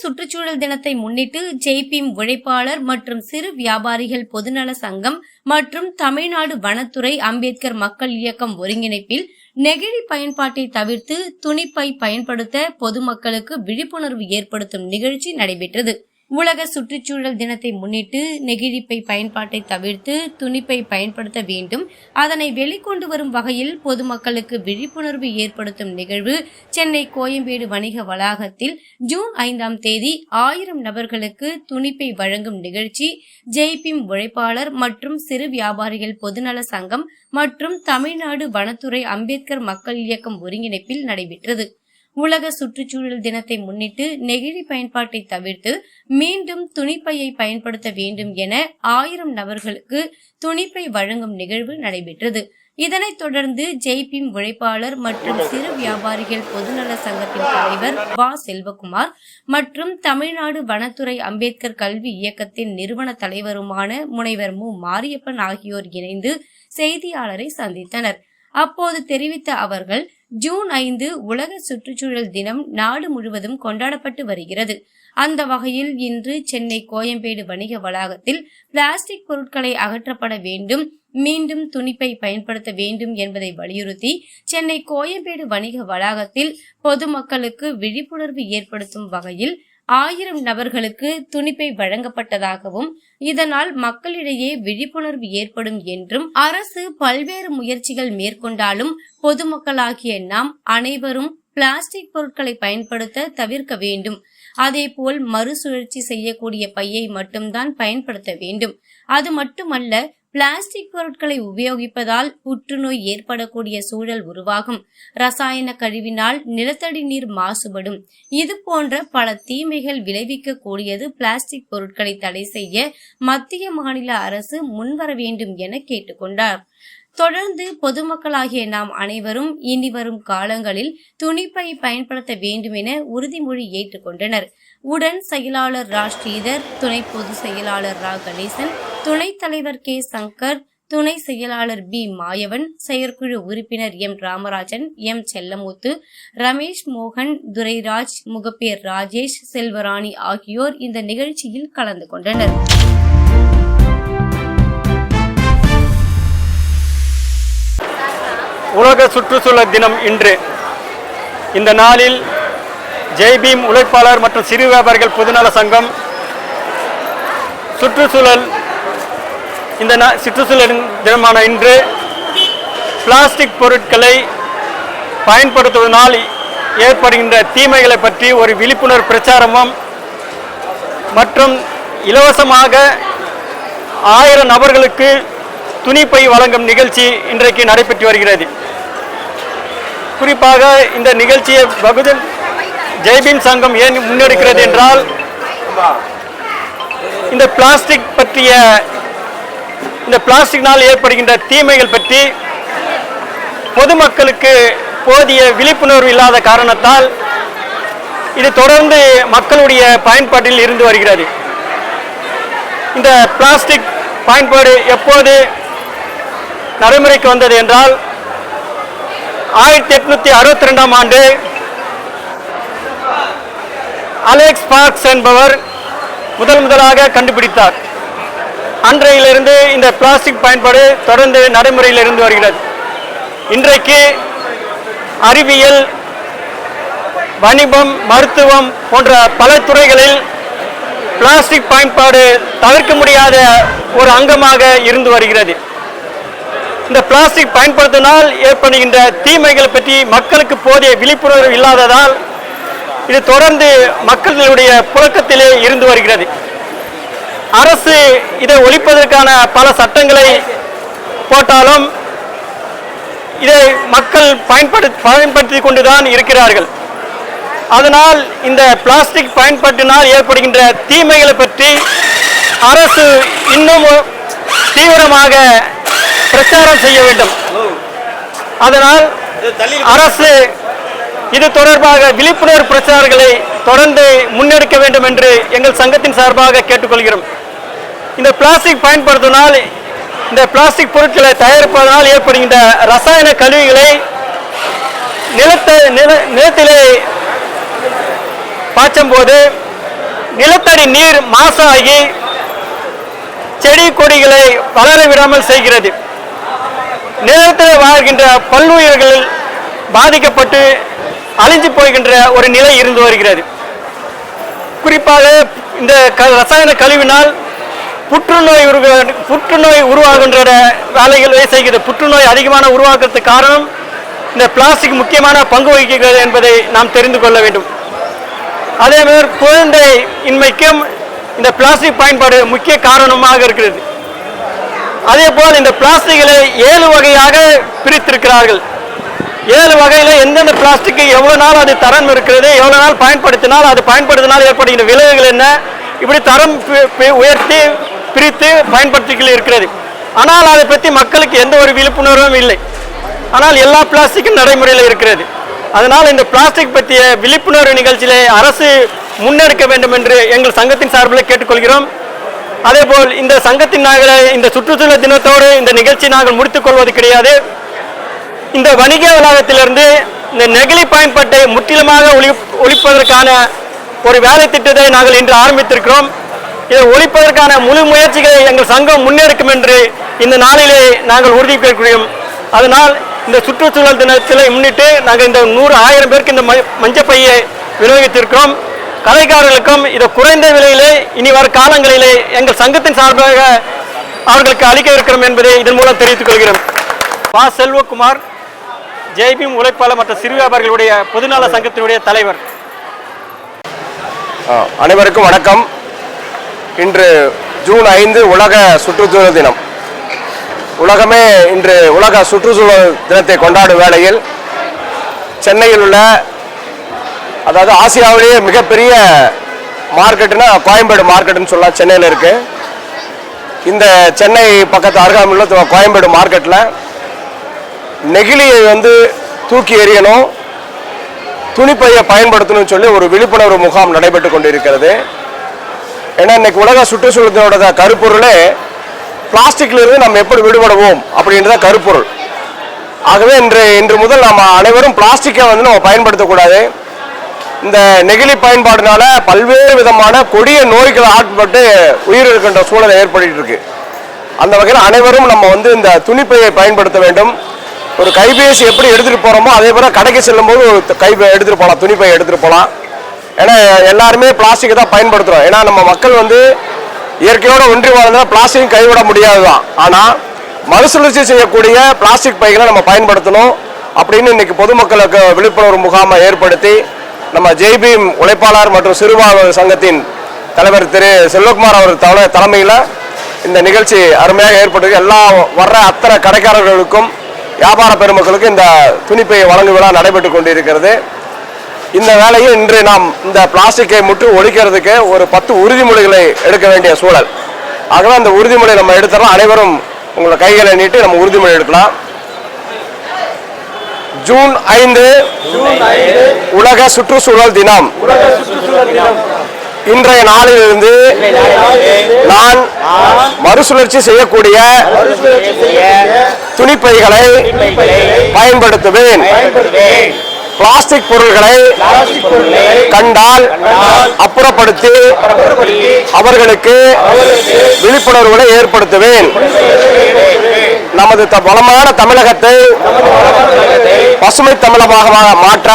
சுற்றுச்சூழல் தினத்தை முன்னிட்டு ஜெய்பிம் உழைப்பாளர் மற்றும் சிறு வியாபாரிகள் பொதுநல சங்கம் மற்றும் தமிழ்நாடு வனத்துறை அம்பேத்கர் மக்கள் இயக்கம் ஒருங்கிணைப்பில் நெகிழி பயன்பாட்டை தவிர்த்து துணிப்பை பயன்படுத்த பொதுமக்களுக்கு விழிப்புணர்வு ஏற்படுத்தும் நிகழ்ச்சி நடைபெற்றது. உலக சுற்றுச்சூழல் தினத்தை முன்னிட்டு நெகிழிப்பை பயன்பாட்டை தவிர்த்து துணிப்பை பயன்படுத்த வேண்டும். அதனை வெளிக்கொண்டு வரும் வகையில் பொதுமக்களுக்கு விழிப்புணர்வு ஏற்படுத்தும் நிகழ்வு சென்னை கோயம்பேடு வணிக வளாகத்தில் ஜூன் ஐந்தாம் தேதி ஆயிரம் நபர்களுக்கு துணிப்பை வழங்கும் நிகழ்ச்சி. ஜெய்பிம் உழைப்பாளர் மற்றும் சிறு வியாபாரிகள் பொதுநல சங்கம் மற்றும் தமிழ்நாடு வனத்துறை அம்பேத்கர் மக்கள் இயக்கம் ஒருங்கிணைப்பில் நடைபெற்றது. உலக சுற்றுச்சூழல் தினத்தை முன்னிட்டு நெகிழி பயன்பாட்டை தவிர்த்து மீண்டும் துணிப்பையை பயன்படுத்த வேண்டும் என ஆயிரம் நபர்களுக்கு துணிப்பை வழங்கும் நிகழ்வு நடைபெற்றது. இதனைத் தொடர்ந்து ஜெய்பிம் உழைப்பாளர் மற்றும் சிறு வியாபாரிகள் பொதுநல சங்கத்தின் தலைவர் வா. செல்வகுமார் மற்றும் தமிழ்நாடு வனத்துறை அம்பேத்கர் கல்வி இயக்கத்தின் நிறுவன தலைவருமான முனைவர் மு. மாரியப்பன் ஆகியோர் இணைந்து செய்தியாளரை சந்தித்தனர். அப்போது தெரிவித்த அவர்கள் ஜூன் ஐந்து உலக சுற்றுச்சூழல் தினம் நாடு முழுவதும் கொண்டாடப்பட்டு வருகிறது. அந்த வகையில் இன்று சென்னை கோயம்பேடு வணிக வளாகத்தில் பிளாஸ்டிக் பொருட்களை அகற்றப்பட வேண்டும் மீண்டும் துணிப்பை பயன்படுத்த வேண்டும் என்பதை வலியுறுத்தி சென்னை கோயம்பேடு வணிக வளாகத்தில் பொதுமக்களுக்கு விழிப்புணர்வு ஏற்படுத்தும் வகையில் ஆயிரம் நபர்களுக்கு துணிப்பை வழங்கப்பட்டதாகவும் இதனால் மக்களிடையே விழிப்புணர்வு ஏற்படும் என்றும் அரசு பல்வேறு முயற்சிகள் மேற்கொண்டாலும் பொதுமக்களாகிய நாம் அனைவரும் பிளாஸ்டிக் பொருட்களை பயன்படுத்த தவிர்க்க வேண்டும். அதேபோல் மறுசுழற்சி செய்யக்கூடிய பையை மட்டும்தான் பயன்படுத்த வேண்டும். அது மட்டுமல்ல பிளாஸ்டிக் பொருட்களை உபயோகிப்பதால் புற்றுநோய் ஏற்படக்கூடிய சூழல் உருவாகும். ரசாயன கழிவினால் நிலத்தடி நீர் மாசுபடும். இது போன்ற பல தீமைகள் விளைவிக்க கூடியது பிளாஸ்டிக் பொருட்களை தடை செய்ய மத்திய மாநில அரசு முன்வர வேண்டும் என கேட்டுக்கொண்டார். தொடர்ந்து பொதுமக்களாகிய நாம் அனைவரும் இனி வரும் காலங்களில் துணிப்பை பயன்படுத்த வேண்டும் என உறுதிமொழி ஏற்றுக்கொண்டனர். உடன் செயலாளர் ரா. ஸ்ரீதர் துணை பொதுச் செயலாளர் ரா. கணேசன் துணைத் தலைவர் கே. சங்கர் துணை செயலாளர் பி. மாயவன் செயற்குழு உறுப்பினர் எம். ராமராஜன் எம். செல்லமுத்து ரமேஷ் மோகன் துரைராஜ் முகப்பேர் ராஜேஷ் செல்வராணி ஆகியோர் இந்த நிகழ்ச்சியில் கலந்து கொண்டனர். உலக சுற்றுச்சூழல் தினம் இன்று. இந்த நாளில் ஜெய்பீம் உழைப்பாளர் மற்றும் சிறு வியாபாரிகள் பொதுநல சங்கம் சுற்றுச்சூழல் இந்த சுற்றுச்சூழல் தினமான இன்று பிளாஸ்டிக் பொருட்களை பயன்படுத்துவதனால் ஏற்படுகின்ற தீமைகளை பற்றி ஒரு விழிப்புணர்வு பிரச்சாரமும் மற்றும் இலவசமாக ஆயிரம் நபர்களுக்கு துணிப்பை வழங்கும் நிகழ்ச்சி இன்றைக்கு நடைபெற்று வருகிறது. குறிப்பாக இந்த நிகழ்ச்சியை பகுஜன் ஜெய்பீம் சங்கம் ஏன் முன்னெடுக்கிறது என்றால் இந்த பிளாஸ்டிக் பற்றிய இந்த பிளாஸ்டிக்னால் ஏற்படுகின்ற தீமைகள் பற்றி பொதுமக்களுக்கு போதிய விழிப்புணர்வு இல்லாத காரணத்தால் இது தொடர்ந்து மக்களுடைய பயன்பாட்டில் இருந்து வருகிறது. இந்த பிளாஸ்டிக் பயன்பாடு எப்போது நடைமுறைக்கு வந்தது என்றால் ஆயிரத்தி எட்நூத்தி அறுபத்தி ரெண்டாம் ஆண்டு அலெக்ஸ் பார்க்ஸ் என்பவர் முதல் முதலாக கண்டுபிடித்தார். அன்றையிலிருந்து இந்த பிளாஸ்டிக் பயன்பாடு தொடர்ந்து நடைமுறையில் இருந்து வருகிறது. இன்றைக்கு அறிவியல் வணிபம் மருத்துவம் போன்ற பல துறைகளில் பிளாஸ்டிக் பயன்பாடு தவிர்க்க முடியாத ஒரு அங்கமாக இருந்து வருகிறது. இந்த பிளாஸ்டிக் பயன்படுத்தினால் ஏற்படுகின்ற தீமைகள் பற்றி மக்களுக்கு போதிய விழிப்புணர்வு இல்லாததால் இது தொடர்ந்து மக்களுடைய புழக்கத்திலே இருந்து வருகிறது. அரசு இதை ஒழிப்பதற்கான பல சட்டங்களை போட்டாலும் இதை மக்கள் பயன்படு பயன்படுத்தி கொண்டுதான் இருக்கிறார்கள். அதனால் இந்த பிளாஸ்டிக் பயன்பாட்டினால் ஏற்படுகின்ற தீமைகளை பற்றி அரசு இன்னும் தீவிரமாக பிரச்சாரம் செய்ய வேண்டும். அதனால் அரசு இது தொடர்பாக விழிப்புணர்வு பிரச்சாரங்களை தொடர்ந்து முன்னெடுக்க வேண்டும் என்று எங்கள் சங்கத்தின் சார்பாக கேட்டுக்கொள்கிறோம். இந்த பிளாஸ்டிக் பயன்படுத்தினால் இந்த பிளாஸ்டிக் பொருட்களை தயாரிப்பதனால் ஏற்படுகின்ற ரசாயன கழிவுகளை நிலத்தை நில நிலத்திலே பாய்ச்சும் போது நிலத்தடி நீர் மாசாகி செடி கொடிகளை வளர விடாமல் செய்கிறது. நிலத்தில் வாழ்கின்ற பல்லுயிர்கள் பாதிக்கப்பட்டு அழிஞ்சு போகின்ற ஒரு நிலை இருந்து வருகிறது. குறிப்பாக இந்த க ரசாயன கழிவினால் புற்றுநோய் உருவ புற்றுநோய் உருவாகின்ற வேலைகளை செய்கிறது. புற்றுநோய் அதிகமான உருவாக்குறதுக்கு காரணம் இந்த பிளாஸ்டிக் முக்கியமான பங்கு வகிக்கிறது என்பதை நாம் தெரிந்து கொள்ள வேண்டும். அதே மாதிரி குழந்தை இன்மைக்கும் இந்த பிளாஸ்டிக் பயன்பாடு முக்கிய காரணமாக இருக்கிறது. அதே போல் இந்த பிளாஸ்டிக்களை ஏழு வகையாக பிரித்திருக்கிறார்கள். ஏழு வகையில் எந்தெந்த பிளாஸ்டிக்கு எவ்வளோ நாள் அது தரம் இருக்கிறது எவ்வளோ நாள் பயன்படுத்தினால் அது பயன்படுத்தினால் ஏற்படுகின்ற விளைவுகள் என்ன? இப்படி தரம் உயர்த்தி பிரித்து பயன்படுத்திகள் இருக்கிறது. ஆனால் அதை பற்றி மக்களுக்கு எந்த ஒரு விழிப்புணர்வும் இல்லை. ஆனால் எல்லா பிளாஸ்டிக்கும் நடைமுறையில் இருக்கிறது. அதனால் இந்த பிளாஸ்டிக் பற்றிய விழிப்புணர்வு நிகழ்ச்சியிலே அரசு முன்னெடுக்க வேண்டும் என்று எங்கள் சங்கத்தின் சார்பில் கேட்டுக்கொள்கிறோம். அதேபோல் இந்த சங்கத்தின் நாங்கள் இந்த சுற்றுச்சூழல் தினத்தோடு இந்த நிகழ்ச்சி நாங்கள் முடித்துக் கொள்வது கிடையாது. இந்த வணிக வளாகத்திலிருந்து இந்த நெகிழி பயன்பாட்டை முற்றிலுமாக ஒழி ஒழிப்பதற்கான ஒரு வேலை திட்டத்தை நாங்கள் இன்று ஆரம்பித்திருக்கிறோம். இதை ஒழிப்பதற்கான முழு முயற்சிகளை எங்கள் சங்கம் முன்னெடுக்கும் என்று இந்த நாளிலே நாங்கள் உறுதி உறுதிப்படுகிறோம் அதனால் இந்த சுற்றுச்சூழல் தினத்தில் முன்னிட்டு நாங்கள் இந்த நூறு ஆயிரம் பேருக்கு இந்த ம- மஞ்சப்பையை விநியோகித்திருக்கிறோம். கலைக்காரர்களுக்கும் இதை குறைந்த விலையிலே இனி வரும் காலங்களிலே எங்கள் சங்கத்தின் சார்பாக அவர்களுக்கு அளிக்க இருக்கிறோம் என்பதை இதன் மூலம் தெரிவித்துக் கொள்கிறோம். பா செல்வகுமார் ஜெய்பீம் உழைப்பாளர் மற்றும் சிறு வியாபாரிகளுடைய பொதுநல சங்கத்தினுடைய தலைவர். அனைவருக்கும் வணக்கம். இன்று ஜூன் ஐந்து உலக சுற்றுச்சூழல் தினம். உலகமே இன்று உலக சுற்றுச்சூழல் தினத்தை கொண்டாடும் வேளையில் சென்னையில் உள்ள அதாவது ஆசியாவிலேயே மிகப்பெரிய மார்க்கெட்டுனா கோயம்பேடு மார்க்கெட்டுன்னு சொல்லலாம் சென்னையில் இருக்கு. இந்த சென்னை பக்கத்து அருகாமையில் கோயம்பேடு மார்க்கெட்டில் நெகிழியை வந்து தூக்கி எறியணும் துணிப்பையை பயன்படுத்தணும்னு சொல்லி ஒரு விழிப்புணர்வு முகாம் நடைபெற்று கொண்டிருக்கிறது. ஏன்னா இன்னைக்கு உலக சுற்றுச்சூழலோட கருப்பொருளே பிளாஸ்டிக்ல இருந்து நம்ம எப்படி விடுபடுவோம் அப்படின்றத கருப்பொருள். ஆகவே இன்று இன்று முதல் நம்ம அனைவரும் பிளாஸ்டிக்கை வந்து நம்ம பயன்படுத்தக்கூடாது இந்த நெகிழி பயன்பாடுனால பல்வேறு விதமான கொடிய நோய்கள் ஆட்பட்டு உயிர் இருக்கின்ற சூழலை ஏற்பட்டு இருக்கு. அந்த வகையில் அனைவரும் நம்ம வந்து இந்த துணிப்பையை பயன்படுத்த வேண்டும். ஒரு கைபேசி எப்படி எடுத்துகிட்டு போகிறோமோ அதே போல் கடைக்கு செல்லும்போது ஒரு கை எடுத்துகிட்டு போகலாம் துணிப்பையை எடுத்துகிட்டு போகலாம் ஏன்னா எல்லாருமே பிளாஸ்டிக்கை தான் பயன்படுத்துகிறோம் ஏன்னா நம்ம மக்கள் வந்து இயற்கையோட ஒன்றி வாழ்ந்தால் பிளாஸ்டிக் கைவிட முடியாது தான் ஆனால் மறுசுழற்சி செய்யக்கூடிய பிளாஸ்டிக் பைகளை நம்ம பயன்படுத்தணும் அப்படின்னு இன்னைக்கு பொதுமக்களுக்கு விழிப்புணர்வு முகாமை ஏற்படுத்தி நம்ம ஜெய்பீம் உழைப்பாளர் மற்றும் சிறுபான்மை சங்கத்தின் தலைவர் திரு செல்வகுமார் அவர் தலை தலைமையில் இந்த நிகழ்ச்சி அருமையாக ஏற்பட்டது எல்லா வர்ற அத்தனை கடைக்காரர்களுக்கும் வியாபார பெருமக்களுக்கும் இந்த துணிப்பையை வழங்கு விழா நடைபெற்று கொண்டிருக்கிறது. இந்த வேலையில் இன்று நாம் இந்த பிளாஸ்டிக்கை முற்று ஒழிக்கிறதுக்கு ஒரு பத்து உறுதிமொழிகளை எடுக்க வேண்டிய சூழல். ஆகவே அந்த உறுதிமொழி நம்ம எடுத்துடலாம் அனைவரும் உங்களை கைகளை நீட்டி நம்ம உறுதிமொழி எடுக்கலாம். ஜூன் ஐந்து உலக சுற்றுச்சூழல் தினம். இன்றைய நாளிலிருந்து நான் மறுசுழற்சி செய்யக்கூடிய துணிப்பைகளை பயன்படுத்துவேன். பிளாஸ்டிக் பொருள்களை கண்டால் அப்புறப்படுத்தி அவர்களுக்கு விழிப்புணர்வுகளை ஏற்படுத்துவேன். நமது த- வளமான தமிழகத்தை பசுமை தமிழகமாக மாற்ற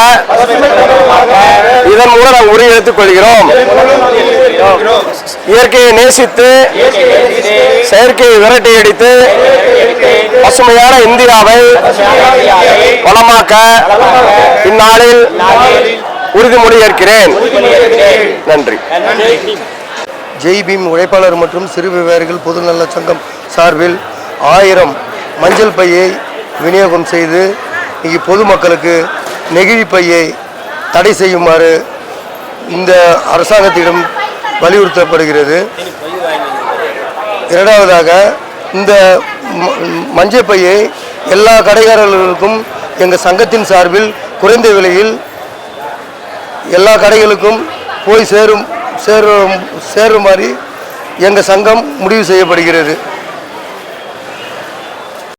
இதன் மூலம் நாம் உறுதியெடுத்துக் கொள்கிறோம். இயற்கையை நேசித்து செயற்கையை விரட்டி அடித்து பசுமையான இந்தியாவை வளமாக்க இந்நாளில் உறுதிமொழி ஏற்கிறேன். நன்றி. ஜெய் பீம் உழைப்பாளர் மற்றும் சிறு விவகாரிகள் பொதுநல சங்கம் சார்பில் ஆயிரம் மஞ்சள் பையை விநியோகம் செய்து இங்கு பொதுமக்களுக்கு நெகிழி பையை தடை செய்யுமாறு இந்த அரசாங்கத்திடம் வலியுறுத்தப்படுகிறது. இரண்டாவதாக இந்த மஞ்சப்பையை மஞ்சள் பையை எல்லா கடைக்காரர்களுக்கும் எங்கள் சங்கத்தின் சார்பில் குறைந்த விலையில் எல்லா கடைகளுக்கும் போய் சேரும் சேரும் சேருமாறு எங்கள் சங்கம் முடிவு செய்யப்படுகிறது.